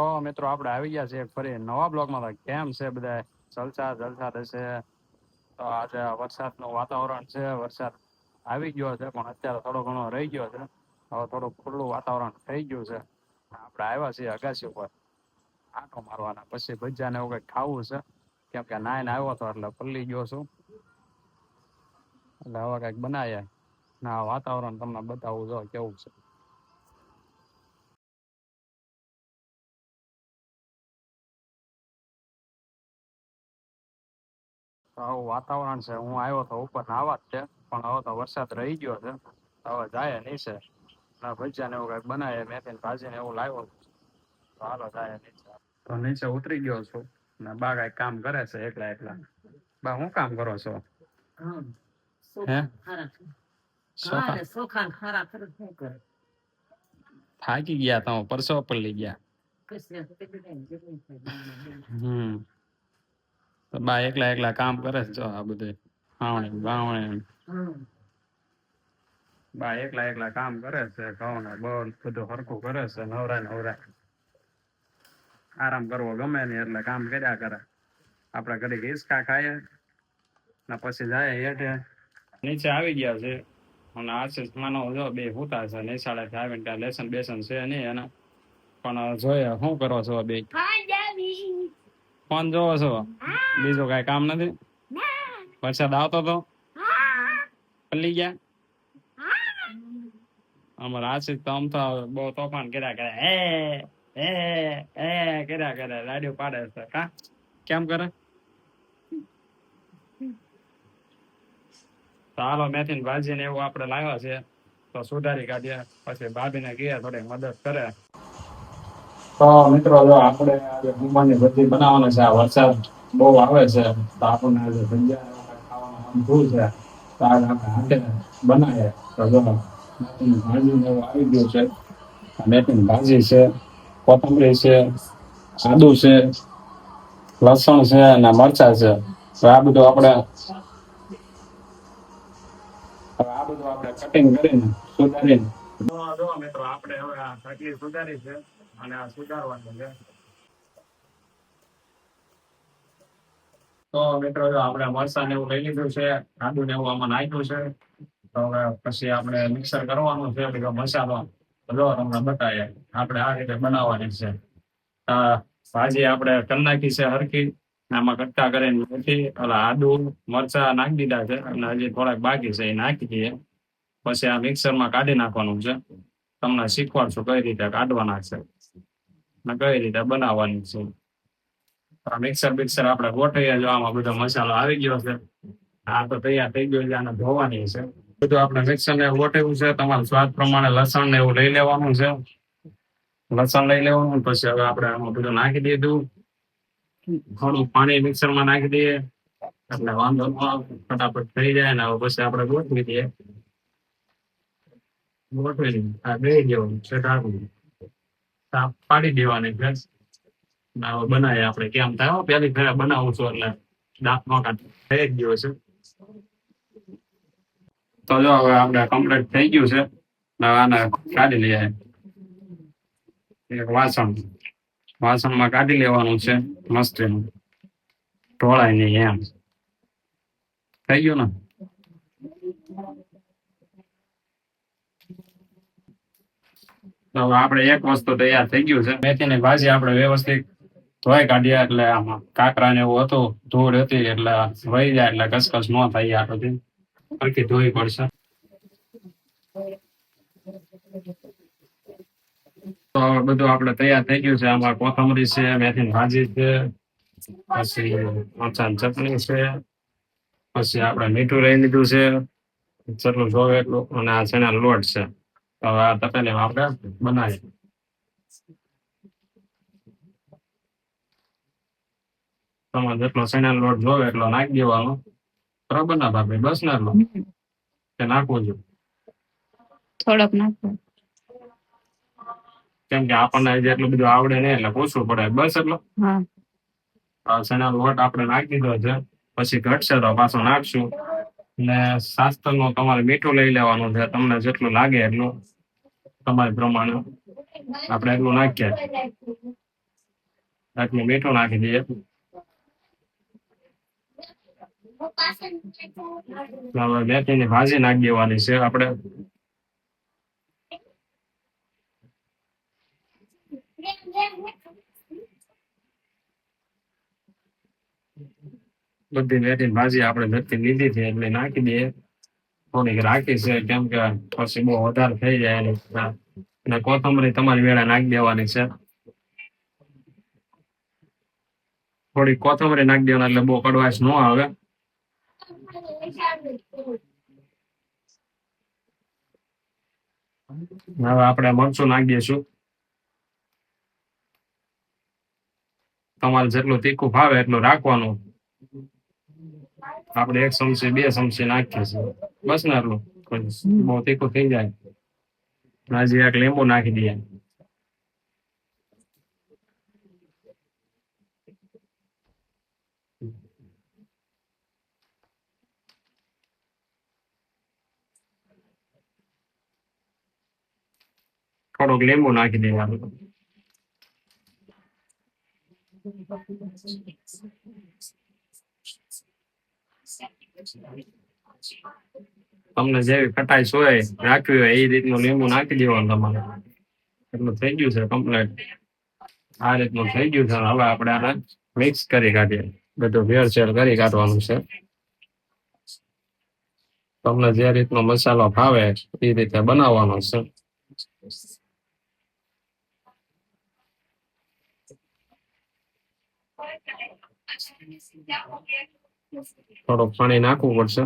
તો મિત્રો આપણે આવી ગયા છીએ ફરી નવા બ્લોગમાં. કેમ છે બધા? જલસા જલસા થશે. તો આજે વરસાદનું વાતાવરણ છે. વરસાદ આવી ગયો છે, પણ અત્યારે થોડો ઘણો રહી ગયો છે. હવે થોડું ખુલ્લું વાતાવરણ થઈ ગયું છે. આપણે આવ્યા છીએ અગાસી ઉપર. આંટો મારવાના. પછી ભજીયા ને એવું કંઈક ખાવું છે. કેમ કે નાઈને આવ્યો હતો એટલે પલ્લી ગયો છું. એટલે હવે કંઈક બનાવીએ. ના વાતાવરણ તમને બતાવું જો કેવું છે. તો આવું વાતાવરણ છે. હું આવ્યો તો ઉપર નાવા જ છે પણ હવે તો વરસાદ રહી ગયો છે. હવે જાય નીચે ના ભજીયા ને એવું કંઈક બનાવે મેથી ભાજી ને એવું લાવ્યો. તો હાલો જાય નીચે તો નીચે ઉતરી ગયો છું. ને બા કઈ કામ કરે છે એકલા એકલા. બા હું કામ કરો છો? હે? છે. થાકી ગયા તમે પરસો પલ્લી ગયા. હમ. બા એકલા એકલા કામ કરે છે જો આ બધે વાવણી વાવણી બા એકલા એકલા કામ કરે છે ઘઉં ને બધું હરખું કરે છે નવરા નવરા આરામ કરવો ગમે ને એટલે કામ કર્યા કરે. આપણે ઘડીક હિંચકા ખાઈએ ને પછી જાય હેઠે. નીચે આવી ગયા છે. અને આશીષ માનો જો બે હુતા છે નિશાળે આવીને ત્યાં લેસન બેસન છે નહીં એને. પણ જોઈએ શું કરો છો બે? ફોન જોવો છો? બીજું કઈ કામ નથી? વરસાદ આવતો તો? પલ્લી ગયા? અમારે આશિક તો આમ તો બહુ તોફાન કર્યા કરે. હે હે હે કર્યા કરે. રાડિયો પાડે છે. કા? કેમ કરે? ચાલો મેથીન ભાજી ને એવું આપણે લાવ્યા છે. તો સુધારી કાઢીએ. પછી ભાભી ને કહીએ થોડી મદદ કરે. તો મિત્રો, જો આપણે આજે હનુમાનની ભજી બનાવવાના છે, આ વરસાદ બહુ આવે છે, તો આપણને આજે મન છે, તો આજે આપણે હાથે બનાવીએ. તો જો ભાજી આવી ગયું છે. મેથીની ભાજી છે, કોથમરી છે, આદુ છે, લસણ છે અને મરચા છે. તો આ બધું આપણે આ બધું આપણે કટિંગ કરીને સુધારીને. મિત્રો, આપણે હવે આ સુધારી છે. અને આ સુધારવાનું છે. તો મિત્રો આપણે મરચાં ને એવું લઈ લીધું છે, આદુ ને એવું આમાં નાખ્યું છે, તો હવે પછી આપણે મિક્સર કરવાનું છે, બધો મસાલો. બધો તમને બતાવીએ, આપણે આ રીતે બનાવવાની છે. ભાજી આપણે કરી નાખી છે હરકી આમાં કટકા કરીને નથી આદુ, મરચા નાખી દીધા છે, અને હજી થોડાક બાકી છે, એ નાખી દઈએ. પછી આ મિક્સરમાં કાઢી નાખવાનું છે. તમને શીખવાડશું કઈ રીતે કાઢવાના છે. કઈ રીતે? બનાવવાની છે. મિક્સર બિક્સર આપણે ગોઠવીએ જો આમાં બધો મસાલો આવી ગયો છે. આ તો તૈયાર થઈ ગયો છે, આને ધોવાની છે. બધું આપણે મિક્સર ને ગોઠવ્યું છે. તમારા સ્વાદ પ્રમાણે લસણ ને એવું લઈ લેવાનું છે. લસણ લઈ લેવાનું પછી હવે આપણે આમાં બધું નાખી દીધું. થોડું પાણી મિક્સરમાં નાખી દઈએ. એટલે વાંધો ન ફટાફટ થઈ જાય ને પછી આપણે ગોઠવી દઈએ. ગોઠવી દઈએ. આ બે જેવું છે તાપ પાડી દેવાની ને બનાવીએ આપણે. કેમ થાય? હો, પહેલી ફેરે બનાવું છું એટલે દાંત નો કાઢ. થઈ જ ગયો છે. તો જો હવે આપણે કમ્પ્લીટ થઈ ગયું છે. આને કાઢી લઈએ. એક વાસણ. વાસણમાં કાઢી લેવાનું છે. મસ્તીનું ઢોળાય નહીં એમ. થઈ ગયું ને? તો આપણે એક વસ્તુ તૈયાર થઈ ગયું છે. મેથીની ભાજી આપણે વ્યવસ્થિત ધોઈ કાઢ્યા એટલે આમાં કાકરા ને એવું હતું, ધૂળ હતી એટલે વહી જાય એટલે કસકસ ન થાય આ બધી. હરખી ધોઈ પડશે. તો બધું આપણે તૈયાર થઈ ગયું છે. આમાં કોથમરી છે, મેથીની ભાજી છે, પછી મરચાની ચટણી છે, પછી આપણે મીઠું લઈ લીધું છે. જેટલું જોવે એટલું. અને આ ચણા લોટ છે. હવે આ તપેલીમાં આપણે બનાવીએ તમારે જેટલો ચણા લોટ જોવે એટલો નાખી દેવાનો. બરાબર ના ભાભી? બસ ને એટલો? કે નાખવું જોઈએ થોડોક નાખો. કેમ કે આપણને જેટલું બધું આવડે નહીં એટલે પૂછવું પડે. બસ એટલો? ચણા લોટ આપણે નાખી દીધો છે. પછી ઘટશે તો પાછો નાખશું. ને શાસ્ત્રનું તમારે મીઠું લઈ લેવાનું છે. તમને જેટલું લાગે એટલું તમારે પ્રમાણે આપણે એટલું નાખીએ. આટલું મીઠું નાખી દઈએ. મેથીની ભાજી નાખી દેવાની છે આપણે. બધી મેથીની ભાજી આપણે મેથી લીધી છે, એટલે નાખી દઈએ. થોડીક રાખી છે, કેમ કે પછી બહુ વધારે થઈ જાય અને કોથમરી તમારી વેળા નાખી દેવાની છે. થોડી કોથમરી નાખી દેવાની એટલે બહુ કડવાશ ન આવે. હવે આપણે મરચું નાખી દઈશું. તમારે જેટલું તીખું ભાવે એટલું રાખવાનું. આપણે એક ચમચી બે ચમચી નાખીએ છીએ બસ ને એટલું પછી બહુ તીખું થઈ જાય હજી એક લીંબુ નાખી દઈએ થોડુંક લીંબુ નાખી દઈએ આપણે તમને જેવી કટાઈ હોય, રાખવી હોય, એ રીતનું લીંબુ નાખી દેવાનું તમારે. એટલું થઈ ગયું છે કમ્પ્લેટ આ રીતનું થઈ ગયું છે. હવે આપણે આને મિક્સ કરી કાઢીએ. બધું ભેળસેળ કરી કાઢવાનું છે. તમને જે રીતનો મસાલો ભાવે એ રીતે બનાવવાનો છે. થોડુંક પાણી નાખવું પડશે.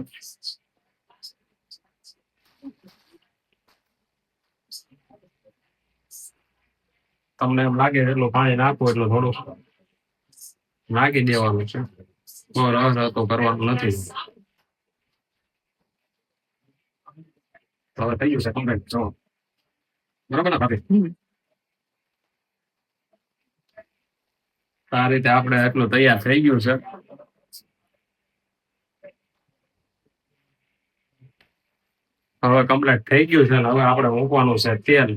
તમને એમ લાગે એટલું પાણી નાખવું એટલું થોડું નાખી દેવાનું છે. બહુ રસ કરવાનું નથી. હવે થઈ ગયું છે કમ્પ્લીટ જો બરાબર ને ભાભી? આ રીતે આપણે એટલું તૈયાર થઈ ગયું છે. હવે કમ્પ્લીટ થઈ ગયું છે હવે આપણે મૂકવાનું છે તેલ.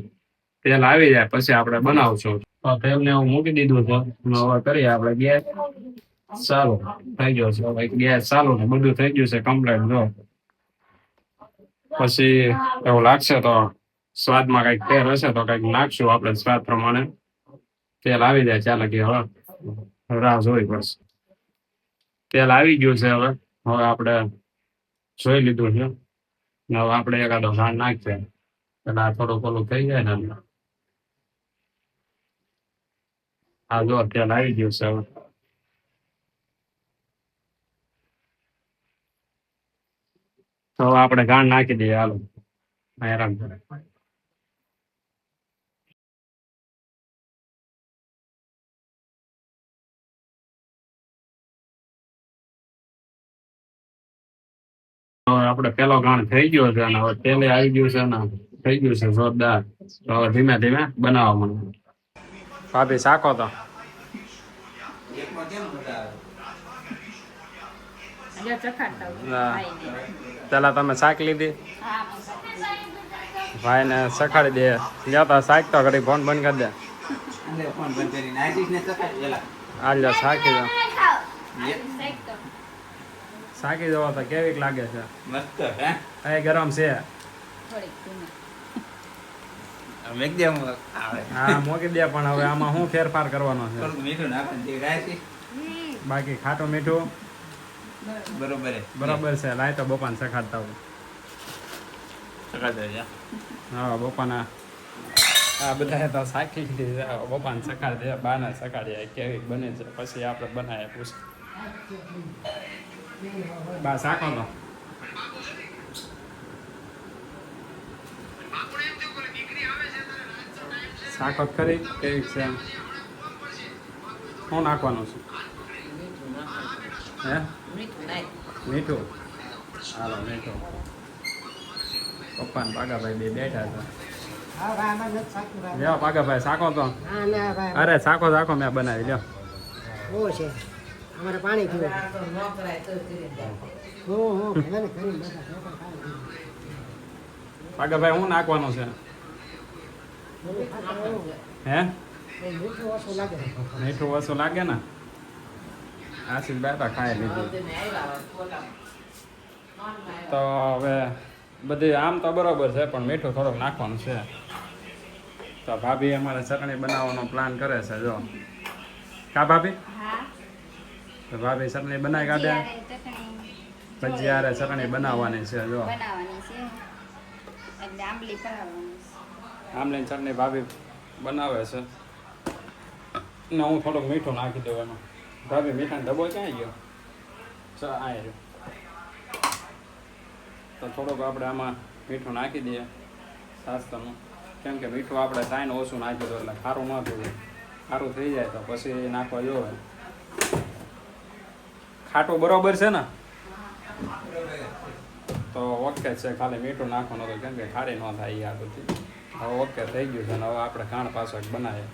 તેલ આવી જાય, પછી આપણે બનાવશું. તો તેલ ને હું મૂકી દીધું છે. હવે કરીએ આપણે ગેસ. ચાલુ, થઈ ગયો છે. હવે ગેસ ચાલુ ને બધું થઈ ગયું છે કમ્પ્લીટ જો. પછી એવું લાગશે તો સ્વાદમાં કંઈક ફેર હશે તો કંઈક નાખશું આપણે સ્વાદ પ્રમાણે. તેલ આવી જાય ચાલે કે હવે. રાહ જોઈ પડશે તેલ આવી ગયું છે હવે. હવે આપણે જોઈ લીધું છે. ને હવે આપણે એકાદો ઘાણ નાખીએ એટલે આ થોડું પેલું થઈ જાય ને એટલે. આ જો અત્યારે આવી ગયું છે હવે. તો આપણે ઘાણ નાખી દઈએ હાલો. આરામ કરે. આપણે પેલો ગાણ થઈ ગયો છે અને હવે તેલે આવી ગયું છે ને થઈ ગયું છે જોરદાર. તો હવે ધીમે ધીમે બનાવવા મને. ભાભી શાકો તો. પેલા તમે શાક લીધી? ભાઈ ને સખાડી દે. જતા શાક તો ઘડી ફોન બંધ કરી દે. હાલ શાકી દો શાકી જવા તો કેવીક લાગે છે? મસ્ત હે? એ ગરમ છે. હા મૂકી દે પણ હવે આમાં શું ફેરફાર કરવાનો છે? બાકી ખાટું મીઠું? બરોબર બરોબર છે. લાય તો બપાન સખાડતા હોય. હા બપાના આ બધા તો સાખી. બપાને સખાડ દે બાને સખાડીએ. કેવી બને છે. પછી આપણે બનાવીએ પૂછ બા xác con rồi. જ ખરી કેવી છે એમ? શું નાખવાનું છે હે મીઠું હાલો મીઠું પપ્પા ને પાગાભાઈ બે બેઠા હતા લ્યો પાગાભાઈ શાકો તો અરે શાકો શાકો મેં બનાવી લ્યો છે અમારે પાણી પીવું તો ન કરાય કરી દે. હું હું ભલે ને કરીને બેઠા છે, પણ પાણી પીવું. પાગાભાઈ શું નાખવાનું છે. હે? મીઠું ઓછું લાગે ને? આશીષ બેટા ખાઈ લીધી. તો હવે બધી આમ તો બરોબર છે પણ મીઠું થોડુંક નાખવાનું છે. તો ભાભી અમારે ચટણી બનાવવાનો પ્લાન કરે છે જો. કા ભાભી? હા ભાભી ચટણી બનાવી કાઢે. પછી ભજીયારે ચટણી બનાવવાની છે જો. આમલી ચટણી ભાભી બનાવે છે. ને હું થોડુંક મીઠું નાખી દેવાનું ભાભી મીઠાનો ડબ્બો ક્યાં ગયો? ચાલ આ રહ્યો. તો થોડુંક આપણે આમાં મીઠું નાખી દઈએ સાસ્તાનું. કેમ કે મીઠું આપણે સાઈન ઓછું નાખી દો એટલે ખારું ન થયું ખારું થઈ જાય તો પછી નાખવા જોવે. ખાટું બરોબર છે ને? તો ઓકે છે, ખાલી મીઠું નાખવાનું હતું કેમ કે ખારી ન થાય આ બધી. હવે ઓકે થઈ ગયું છે ને, હવે આપણે ખાણ પાછળ બનાવીએ.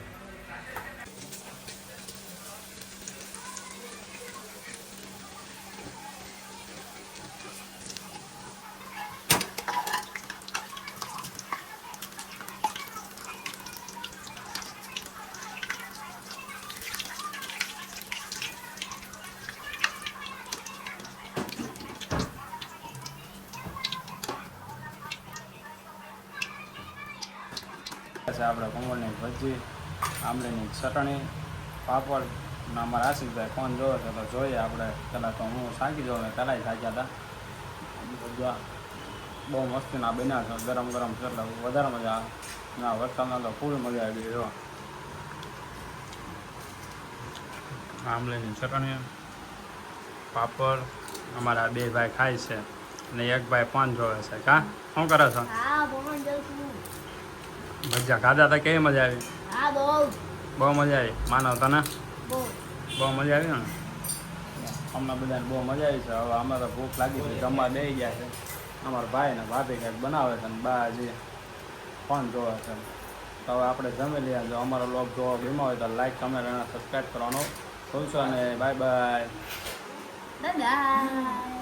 છે આપણે કમળની ભજી આંબલીની ચટણી પાપડ ને અમારા આશિકભાઈ કોણ જોવે છે તો જોઈએ આપણે. પહેલાં તો હું સાંકી જોઉં પહેલાં થાક્યા હતા. બધા બહુ મસ્તીના બન્યા છે ગરમ ગરમ છે એટલે વધારે મજા આવે. ના વરસાદમાં તો ફૂલ મજા આવી ગઈ જો આંબલીની ચટણી પાપડ અમારા બે ભાઈ ખાય છે. અને એક ભાઈ ફોન જોવે છે. કા? શું કરે છે. ભજીયા ખાધા હતા કેવી મજા આવી? હા બહુ. બહુ મજા આવી. માનો તને? બહુ. બહુ મજા આવી ને? અમને બધાને બહુ મજા આવી છે. હવે અમારે ભૂખ લાગી છે. જમવા દઈ ગયા છે. અમારા ભાઈ ને ભાભી કંઈક બનાવે છે ને બા જે ફોન જોવે છે. તો હવે આપણે જમી લઈએ. જો અમારો લોક જોવા ગમ્યો હોય તો લાઈક કમેન્ટ અને સબસ્ક્રાઈબ કરવાનો ભૂલશો અને બાય બાય બાય